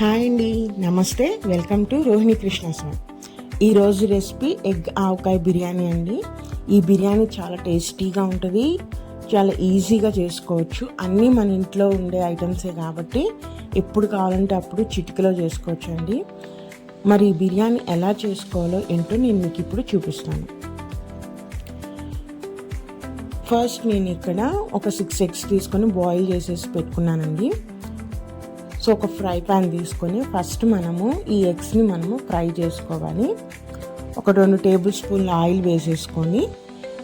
Hi అండి నమస్తే welcome to Rohini Krishnaswamy. ఈరోజు రెసిపీ ఎగ్ ఆవకాయ బిర్యానీ అండి. ఈ బిర్యానీ చాలా టేస్టీగా ఉంటుంది చాలా ఈజీగా చేసుకోవచ్చు. అన్నీ మన ఇంట్లో ఉండే ఐటమ్సే కాబట్టి ఎప్పుడు కావాలంటే అప్పుడు చిటికలో చేసుకోవచ్చు అండి. మరి ఈ బిర్యానీ ఎలా చేసుకోవాలో ఏంటో నేను మీకు ఇప్పుడు చూపిస్తాను. ఫస్ట్ నేను ఇక్కడ ఒక సిక్స్ ఎగ్స్ తీసుకొని బాయిల్ చేసేసి పెట్టుకున్నానండి. సో ఒక ఫ్రై ప్యాన్ తీసుకొని ఫస్ట్ మనము ఈ ఎగ్స్ని మనము ఫ్రై చేసుకోవాలి. ఒక రెండు టేబుల్ స్పూన్ల ఆయిల్ వేసేసుకొని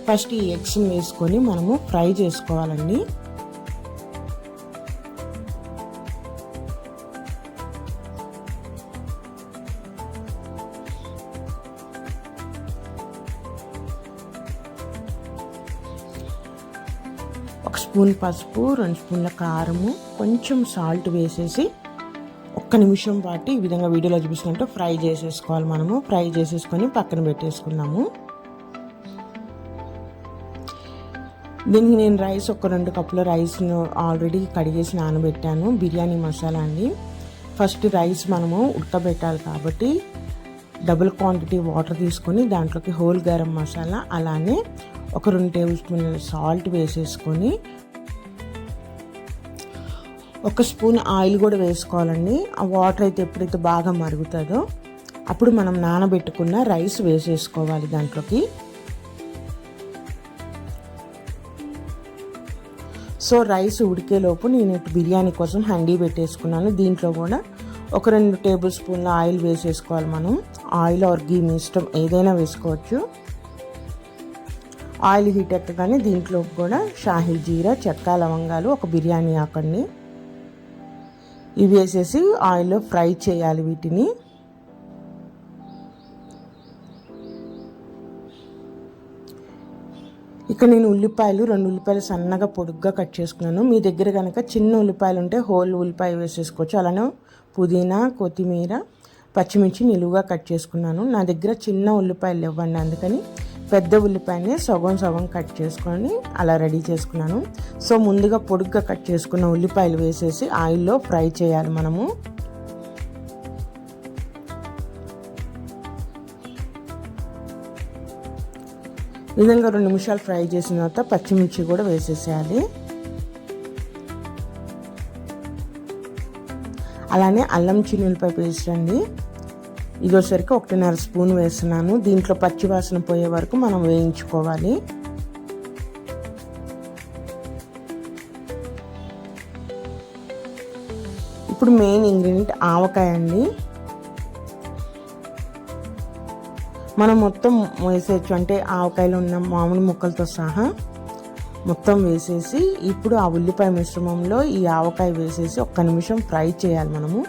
ఫస్ట్ ఈ ఎగ్స్ని వేసుకొని మనము ఫ్రై చేసుకోవాలండి. స్పూన్ పసుపు రెండు స్పూన్ల కారము కొంచెం సాల్ట్ వేసేసి ఒక్క నిమిషం పాటు ఈ విధంగా వీడియోలో చూపిస్తున్నట్టు ఫ్రై చేసేసుకోవాలి మనము. ఫ్రై చేసేసుకొని పక్కన పెట్టేసుకున్నాము. దీనికి నేను రైస్ ఒక రెండు కప్పుల రైస్ను ఆల్రెడీ కడిగేసి నానబెట్టాను. బిర్యానీ మసాలా అండి. ఫస్ట్ రైస్ మనము ఉడకబెట్టాలి కాబట్టి డబుల్ క్వాంటిటీ వాటర్ తీసుకొని దాంట్లోకి హోల్ గరం మసాలా అలానే ఒక రెండు టేబుల్ స్పూన్ల సాల్ట్ వేసేసుకొని ఒక స్పూన్ ఆయిల్ కూడా వేసుకోవాలండి. ఆ వాటర్ అయితే ఎప్పుడైతే బాగా మరుగుతుందో అప్పుడు మనం నానబెట్టుకున్న రైస్ వేసేసుకోవాలి దాంట్లోకి. సో రైస్ ఉడికేలోపు నేను బిర్యానీ కోసం హండీ పెట్టేసుకున్నాను. దీంట్లో కూడా ఒక రెండు టేబుల్ స్పూన్ల ఆయిల్ వేసేసుకోవాలి మనం. ఆయిల్ ఆర్ గీ మీ ఇష్టం ఏదైనా వేసుకోవచ్చు. ఆయిల్ హీట్ ఎక్కగానే దీంట్లో కూడా షాహీ జీరా చెక్క లవంగాలు ఒక బిర్యానీ ఆకండి. ఇవి వేసేసి ఆయిల్లో ఫ్రై చేయాలి వీటిని. ఇక్కడ నేను ఉల్లిపాయలు రెండు ఉల్లిపాయలు సన్నగా పొడుగ్గా కట్ చేసుకున్నాను. మీ దగ్గర కనుక చిన్న ఉల్లిపాయలు ఉంటే హోల్ ఉల్లిపాయ వేసేసుకోవచ్చు. అలానే పుదీనా కొత్తిమీర పచ్చిమిర్చి నిలువుగా కట్ చేసుకున్నాను. నా దగ్గర చిన్న ఉల్లిపాయలు ఇవ్వండి అందుకని పెద్ద ఉల్లిపాయని సగం సగం కట్ చేసుకొని అలా రెడీ చేసుకున్నాను. సో ముందుగా పొడుగ్గా కట్ చేసుకున్న ఉల్లిపాయలు వేసేసి ఆయిల్లో ఫ్రై చేయాలి మనము. విధంగా రెండు నిమిషాలు ఫ్రై చేసిన తర్వాత పచ్చిమిర్చి కూడా వేసేసేయాలి. అలానే అల్లం చిన్నులపై పేస్ట్ అండి. ఇదోసరికి ఒకటిన్నర స్పూన్ వేస్తున్నాను దీంట్లో పచ్చివాసన పోయే వరకు మనం వేయించుకోవాలి. ఇప్పుడు మెయిన్ ఇంగ్రీడియంట్ ఆవకాయ అండి. మనం మొత్తం వేసేయచ్చు అంటే ఆవకాయలు ఉన్న మామూలు ముక్కలతో సహా మొత్తం వేసేసి ఇప్పుడు ఆ ఉల్లిపాయ మిశ్రమంలో ఈ ఆవకాయ వేసేసి ఒక్క నిమిషం ఫ్రై చేయాలి మనము.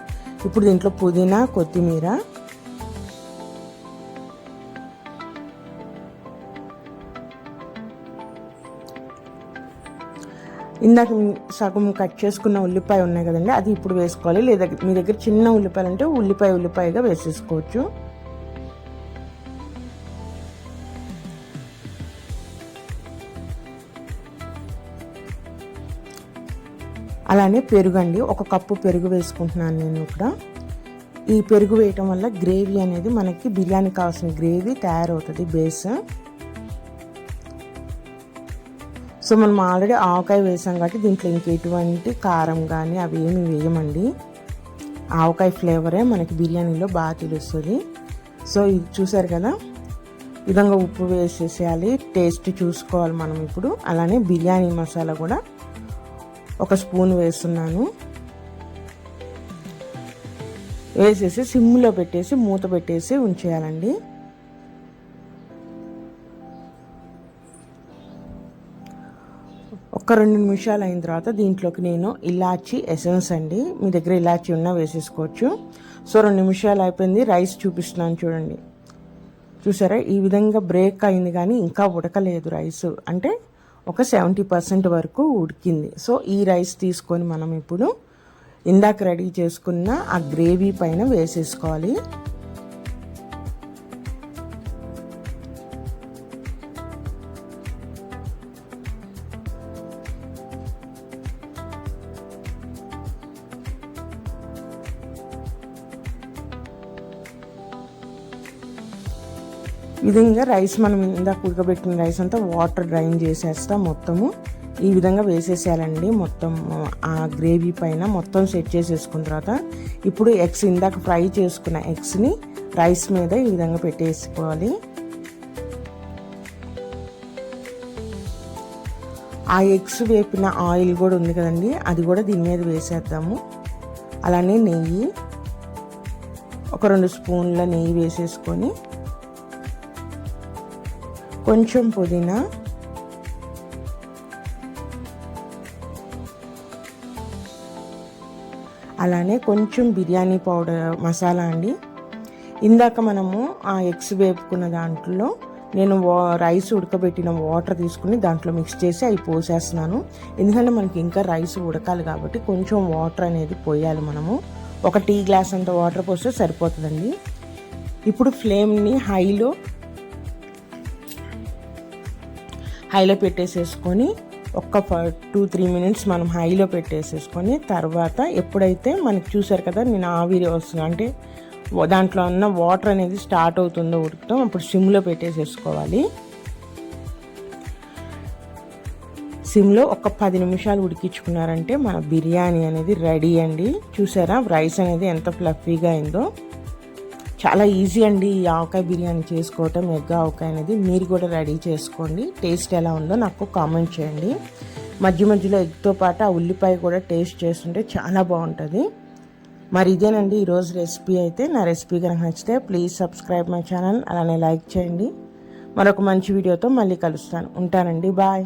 ఇప్పుడు దీంట్లో పుదీనా కొత్తిమీర ఇందాక సగం కట్ చేసుకున్న ఉల్లిపాయ ఉన్నాయి కదండి అది ఇప్పుడు వేసుకోవాలి. లేదా మీ దగ్గర చిన్న ఉల్లిపాయలు అంటే ఉల్లిపాయ ఉల్లిపాయగా వేసేసుకోవచ్చు. అలానే పెరుగు అండి ఒక కప్పు పెరుగు వేసుకుంటున్నాను నేను ఇక్కడ. ఈ పెరుగు వేయటం వల్ల గ్రేవీ అనేది మనకి బిర్యానీ కావాల్సిన గ్రేవీ తయారవుతుంది బేస్. సో మనం ఆల్రెడీ ఆవకాయ వేసాం కాబట్టి దీంట్లో ఇంకెటువంటి కారం కానీ అవి ఏమి వేయమండి. ఆవకాయ ఫ్లేవరే మనకి బిర్యానీలో బాగా తెలుస్తుంది. సో ఇది చూసారు కదా? విధంగా ఉప్పు వేసేసేయాలి టేస్ట్ చూసుకోవాలి మనం ఇప్పుడు. అలానే బిర్యానీ మసాలా కూడా ఒక స్పూన్ వేస్తున్నాను. వేసేసి సిమ్లో పెట్టేసి మూత పెట్టేసి ఉంచేయాలండి. ఒక్క రెండు నిమిషాలు అయిన తర్వాత దీంట్లోకి నేను ఇలాచి ఎసెన్స్ అండి. మీ దగ్గర ఇలాచి ఉన్నా వేసేసుకోవచ్చు. సో రెండు నిమిషాలు అయిపోయింది. రైస్ చూపిస్తున్నాను చూడండి. చూసారా? ఈ విధంగా బ్రేక్ అయింది కానీ ఇంకా ఉడకలేదు రైస్. అంటే ఒక సెవెంటీ పర్సెంట్ వరకు ఉడికింది. సో ఈ రైస్ తీసుకొని మనం ఇప్పుడు ఇందాక రెడీ చేసుకున్న ఆ గ్రేవీ పైన వేసేసుకోవాలి. విధంగా రైస్ మనం ఇందాక ఉడకబెట్టిన రైస్ అంతా వాటర్ డ్రైన్ చేసేస్తా మొత్తము. ఈ విధంగా వేసేసేయాలండి. మొత్తం ఆ గ్రేవీ పైన మొత్తం సెట్ చేసేసుకున్న తర్వాత ఇప్పుడు ఎగ్స్ ఇందాక ఫ్రై చేసుకున్న ఎగ్స్ని రైస్ మీద ఈ విధంగా పెట్టేసుకోవాలి. ఆ ఎగ్స్ వేపిన ఆయిల్ కూడా ఉంది కదండి. అది కూడా దీని మీద వేసేద్దాము. అలానే నెయ్యి ఒక రెండు స్పూన్ల నెయ్యి వేసేసుకొని కొంచెం పుదీనా. అలానే కొంచెం బిర్యానీ పౌడర్ మసాలా అండి. ఇందాక మనము ఆ ఎగ్స్ వేపుకున్న దాంట్లో నేను రైస్ ఉడకబెట్టిన వాటర్ తీసుకుని దాంట్లో మిక్స్ చేసి అవి పోసేస్తున్నాను. ఎందుకంటే మనకి ఇంకా రైస్ ఉడకాలి కాబట్టి కొంచెం వాటర్ అనేది పోయాలి మనము. ఒక టీ గ్లాస్ అంత వాటర్ పోస్తే సరిపోతుందండి. ఇప్పుడు ఫ్లేమ్ని హైలో హైలో పెట్టేసేసుకొని ఒక్క టూ త్రీ మినిట్స్ మనం హైలో పెట్టేసేసుకొని తర్వాత ఎప్పుడైతే మనకి చూసారు కదా నేను ఆవిరి వస్తుంది. అంటే దాంట్లో ఉన్న వాటర్ అనేది స్టార్ట్ అవుతుందో ఉడుకుతాం అప్పుడు సిమ్లో పెట్టేసేసుకోవాలి. సిమ్లో ఒక పది నిమిషాలు ఉడికించుకున్నారంటే మన బిర్యానీ అనేది రెడీ అండి. చూసారా రైస్ అనేది ఎంత ఫ్లఫీగా అయిందో. చాలా ఈజీ అండి ఈ ఆవకాయ బిర్యానీ చేసుకోవటం ఎగ్ ఆవకాయ అనేది మీరు కూడా రెడీ చేసుకోండి. టేస్ట్ ఎలా ఉందో నాకు కామెంట్ చేయండి. మధ్య మధ్యలో ఎగ్తో పాటు ఆ ఉల్లిపాయ కూడా టేస్ట్ చేస్తుంటే చాలా బాగుంటుంది. మరి ఇదేనండి ఈరోజు రెసిపీ అయితే. నా రెసిపీ కనుక నచ్చితే ప్లీజ్ సబ్స్క్రైబ్ మై ఛానల్ అలానే లైక్ చేయండి. మరొక మంచి వీడియోతో మళ్ళీ కలుస్తాను. ఉంటానండి. బాయ్.